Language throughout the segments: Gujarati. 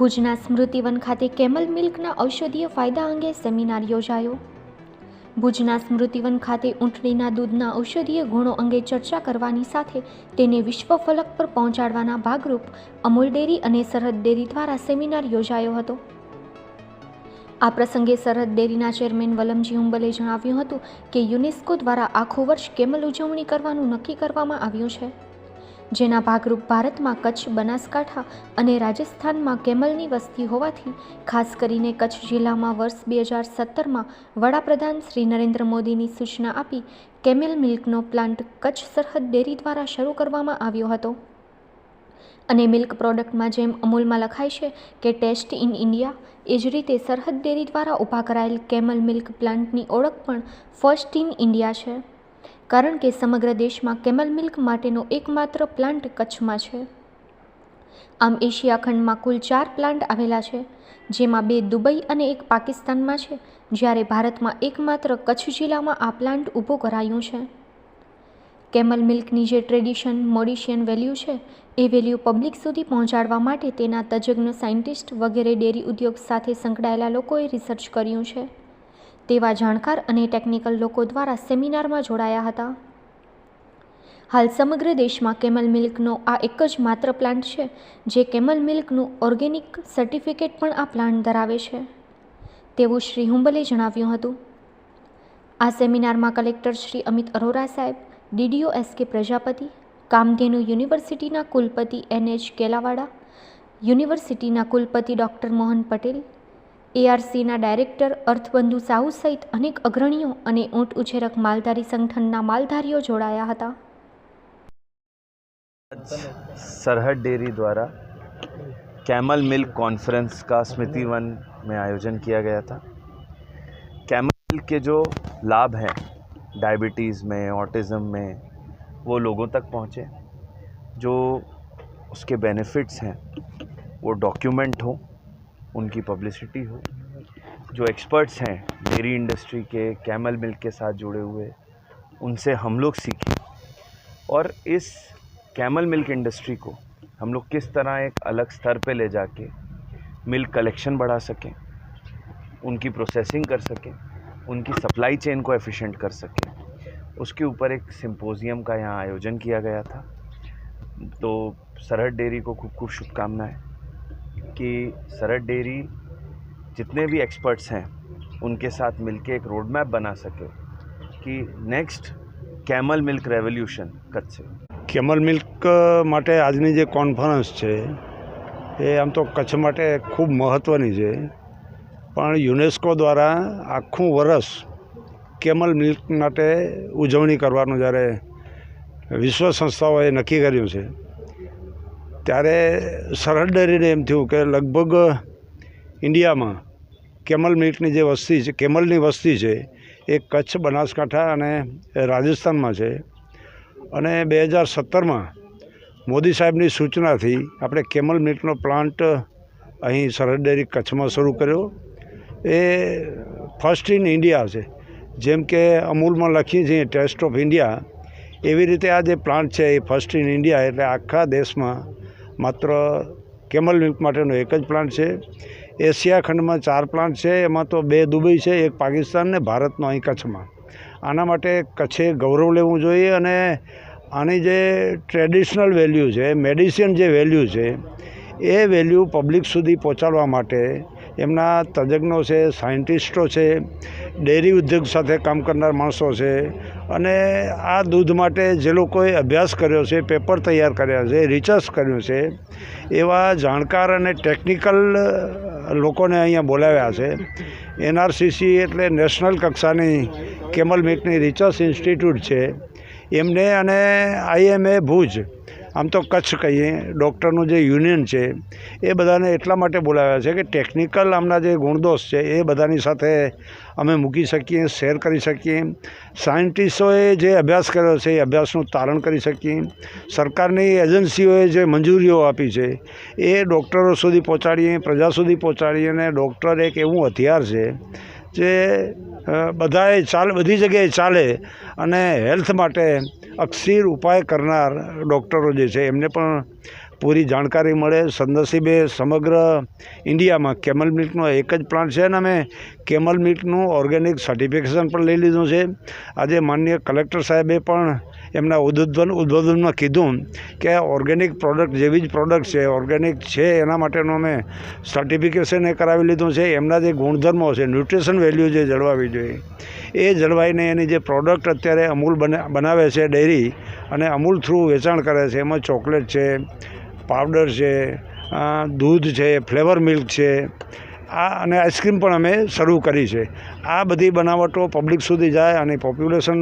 ભુજના સ્મૃતિવન ખાતે કેમલ મિલ્કના ઔષધીય ફાયદા અંગે સેમિનાર યોજાયો. ભુજના સ્મૃતિવન ખાતે ઊંટડીના દૂધના ઔષધીય ગુણો અંગે ચર્ચા કરવાની સાથે તેને વિશ્વ ફલક પર પહોંચાડવાના ભાગરૂપ અમૂલ ડેરી અને સરહદ ડેરી દ્વારા સેમિનાર યોજાયો હતો. આ પ્રસંગે સરહદ ડેરીના ચેરમેન વલમજી હુંબલે જણાવ્યું હતું કે યુનેસ્કો દ્વારા આખું વર્ષ કેમલ ઉજવણી કરવાનું નક્કી કરવામાં આવ્યું છે. જેના ભાગરૂપ ભારતમાં કચ્છ, બનાસકાંઠા અને રાજસ્થાનમાં કેમલની વસ્તી હોવાથી, ખાસ કરીને કચ્છ જિલ્લામાં વર્ષ બે હજાર સત્તરમાં વડાપ્રધાન શ્રી નરેન્દ્ર મોદીની સૂચના આપી કેમેલ મિલ્કનો પ્લાન્ટ કચ્છ સરહદ ડેરી દ્વારા શરૂ કરવામાં આવ્યો હતો. અને મિલ્ક પ્રોડક્ટમાં જેમ અમૂલમાં લખાય છે કે ટેસ્ટ ઇન ઇન્ડિયા, એ જ રીતે સરહદ ડેરી દ્વારા ઊભા કરાયેલ કેમલ મિલ્ક પ્લાન્ટની ઓળખ પણ ફર્સ્ટ ઇન ઇન્ડિયા છે. કારણ કે સમગ્ર દેશમાં કેમલ મિલ્ક માટેનો એકમાત્ર પ્લાન્ટ કચ્છમાં છે. આમ એશિયા ખંડમાં કુલ ચાર પ્લાન્ટ આવેલા છે, જેમાં બે દુબઈ અને એક પાકિસ્તાનમાં છે, જ્યારે ભારતમાં એકમાત્ર કચ્છ જિલ્લામાં આ પ્લાન્ટ ઊભો કરાયું છે. કેમલ મિલ્કની જે ટ્રેડિશન, મોડિશિયન વેલ્યુ છે, એ વેલ્યુ પબ્લિક સુધી પહોંચાડવા માટે તેના તજજ્ઞ સાયન્ટિસ્ટ વગેરે ડેરી ઉદ્યોગ સાથે સંકળાયેલા લોકોએ રિસર્ચ કર્યું છે. તેવા જાણકાર અને ટેકનિકલ લોકો દ્વારા સેમિનારમાં જોડાયા હતા. હાલ સમગ્ર દેશમાં કેમલ મિલ્કનો આ એક જ માત્ર પ્લાન્ટ છે, જે કેમલ મિલ્કનું ઓર્ગેનિક સર્ટિફિકેટ પણ આ પ્લાન્ટ ધરાવે છે, તેવું શ્રી હુંબલે જણાવ્યું હતું. આ સેમિનારમાં કલેક્ટર શ્રી અમિત અરોરા સાહેબ ડીડીઓ એસ કે પ્રજાપતિ, કામધેનુ યુનિવર્સિટીના કુલપતિ એન એચ કેલાવાડા, યુનિવર્સિટીના કુલપતિ ડૉક્ટર મોહન પટેલ એઆરસીના ડાયરેક્ટર અર્થબંધુ સાહુ સહિત અનેક અગ્રણીઓ અને ઊંટ ઉછેરક માલધારી સંગઠનના માલધારીઓ જોડાયા હતા सरहद डेयरी द्वारा कैमल मिल्क कॉन्फ्रेंस का स्मृति वन में आयोजन किया गया था कैमल मिल्क के जो लाभ हैं डायबिटीज़ में ऑटिज़म में वो लोगों तक पहुँचे जो उसके बेनिफिट्स हैं वो डॉक्यूमेंट हो उनकी पब्लिसिटी हो। जो एक्सपर्ट्स हैं डेयरी इंडस्ट्री के कैमल मिल्क के साथ जुड़े हुए, उनसे हम लोग सीखें। और इस कैमल मिल्क इंडस्ट्री को हम लोग किस तरह एक अलग स्तर पे ले जाके मिल्क कलेक्शन बढ़ा सकें, उनकी प्रोसेसिंग कर सकें, उनकी सप्लाई चेन को एफिशिएंट कर सकें। उसके ऊपर एक सिंपोजियम का यहाँ आयोजन किया गया था। तो सरहद डेयरी को खूब खूब शुभकामनाएँ। कि सरहद डेयरी जितने भी एक्सपर्ट्स हैं उनके साथ मिलके एक रोड मैप बना सके कि next camel milk revolution Kutch से કેમલ મિલ્ક માટે આજની જે કોન્ફરન્સ છે એ આમ તો કચ્છ માટે ખૂબ મહત્ત્વની છે પણ યુનેસ્કો દ્વારા આખું વરસ કેમલ મિલ્ક માટે ઉજવણી કરવાનું જ્યારે વિશ્વ સંસ્થાઓએ નક્કી કર્યું છે ત્યારે સરહદ ડેરીને એમ થયું કે લગભગ ઇન્ડિયામાં કેમલ મિલ્કની જે વસ્તી છે, કેમલની વસ્તી છે, એ કચ્છ, બનાસકાંઠા અને રાજસ્થાનમાં છે. અને બે હજાર સત્તરમાં મોદી સાહેબની સૂચનાથી આપણે કેમલ મિલ્કનો પ્લાન્ટ અહીં સરહદ ડેરી કચ્છમાં શરૂ કર્યો. એ ફર્સ્ટ ઇન ઇન્ડિયા છે. જેમ કે અમૂલમાં લખીએ છીએ, ટેસ્ટ ઓફ ઇન્ડિયા. એવી રીતે આ જે પ્લાન્ટ છે એ ફર્સ્ટ ઇન ઇન્ડિયા એટલે આખા દેશમાં માત્ર કેમલ મિલ્ક માટેનો એક જ પ્લાન્ટ છે. એશિયા ખંડમાં ચાર પ્લાન્ટ છે. એમાં તો બે દુબઈ છે, એક પાકિસ્તાન ને ભારતનો અહીં કચ્છમાં. આના માટે કચ્છે ગૌરવ લેવું જોઈએ અને આની જે ટ્રેડિશનલ વેલ્યુ છે, મેડિસિન જે વેલ્યુ છે, એ વેલ્યુ પબ્લિક સુધી પહોંચાડવા માટે એમના તજજ્ઞો છે, સાયન્ટિસ્ટો છે, ડેરી ઉદ્યોગ સાથે કામ કરનાર માણસો છે. અને આ દૂધ માટે જે લોકોએ અભ્યાસ કર્યો છે, પેપર તૈયાર કર્યા છે રિસર્ચ કર્યું છે, એવા જાણકાર અને ટેકનિકલ લોકોને અહીંયા બોલાવ્યા છે. એનઆરસીસી એટલે નેશનલ કક્ષાની કેમલ મિલ્કની રિસર્ચ ઇન્સ્ટિટ્યૂટ છે. એમને અને આઈએમએ ભુજ આમ તો કચ્છ કહીએ, ડૉક્ટરનું જે યુનિયન છે, એ બધાને એટલા માટે બોલાવ્યા છે કે ટેકનિકલ આમના જે ગુણદોષ છે, એ બધાની સાથે અમે મૂકી શકીએ, શેર કરી શકીએ. સાયન્ટિસ્ટોએ જે અભ્યાસ કર્યો છે, એ અભ્યાસનું તારણ કરી શકીએ. સરકારની એજન્સીઓએ જે મંજૂરીઓ આપી છે, એ ડૉક્ટરો સુધી પહોંચાડીએ, પ્રજા સુધી પહોંચાડીએ અને ડૉક્ટર એક એવું હથિયાર છે જે બધાએ ચાલે, બધી જગ્યાએ ચાલે અને હેલ્થ માટે અક્ષીર ઉપાય કરનાર ડૉક્ટરો જે છે એમને પણ પૂરી જાણકારી મળે. સદનસીબે સમગ્ર ઇન્ડિયામાં કેમલ મિલ્કનો એક જ પ્લાન્ટ છે અને અમે કેમલ મિલ્કનું ઓર્ગેનિક સર્ટિફિકેશન પણ લઈ લીધું છે. આજે માનનીય કલેક્ટર સાહેબે પણ એમના ઉદ્બોધન ઉદ્બોધનમાં કીધું કે ઓર્ગેનિક પ્રોડક્ટ જેવી જ પ્રોડક્ટ છે, ઓર્ગેનિક છે એના માટેનું અમે સર્ટિફિકેશન એ કરાવી લીધું છે. એમના જે ગુણધર્મો છે, ન્યુટ્રિશન વેલ્યુ જે જળવાવી જોઈએ, એ જળવાઈને એની જે પ્રોડક્ટ અત્યારે અમૂલ બને, બનાવે છે ડેરી અને અમૂલ થ્રુ વેચાણ કરે છે. એમાં ચોકલેટ છે પાવડર છે દૂધ છે, ફ્લેવર મિલ્ક છે, આ અને આઈસ્ક્રીમ પણ અમે શરૂ કરી છે. આ બધી બનાવટો પબ્લિક સુધી જાય અને પોપ્યુલેશન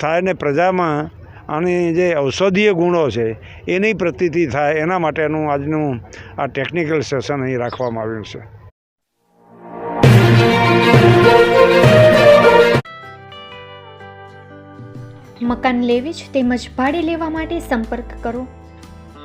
થાય ને પ્રજામાં આની જે ઔષધીય ગુણો છે, એની પ્રતીતિ થાય, એના માટેનું આજનું આ ટેકનિકલ સેશન અહીં રાખવામાં આવ્યું છે. મકાન લેવી જ તેમજ ભાડે લેવા માટે સંપર્ક કરો.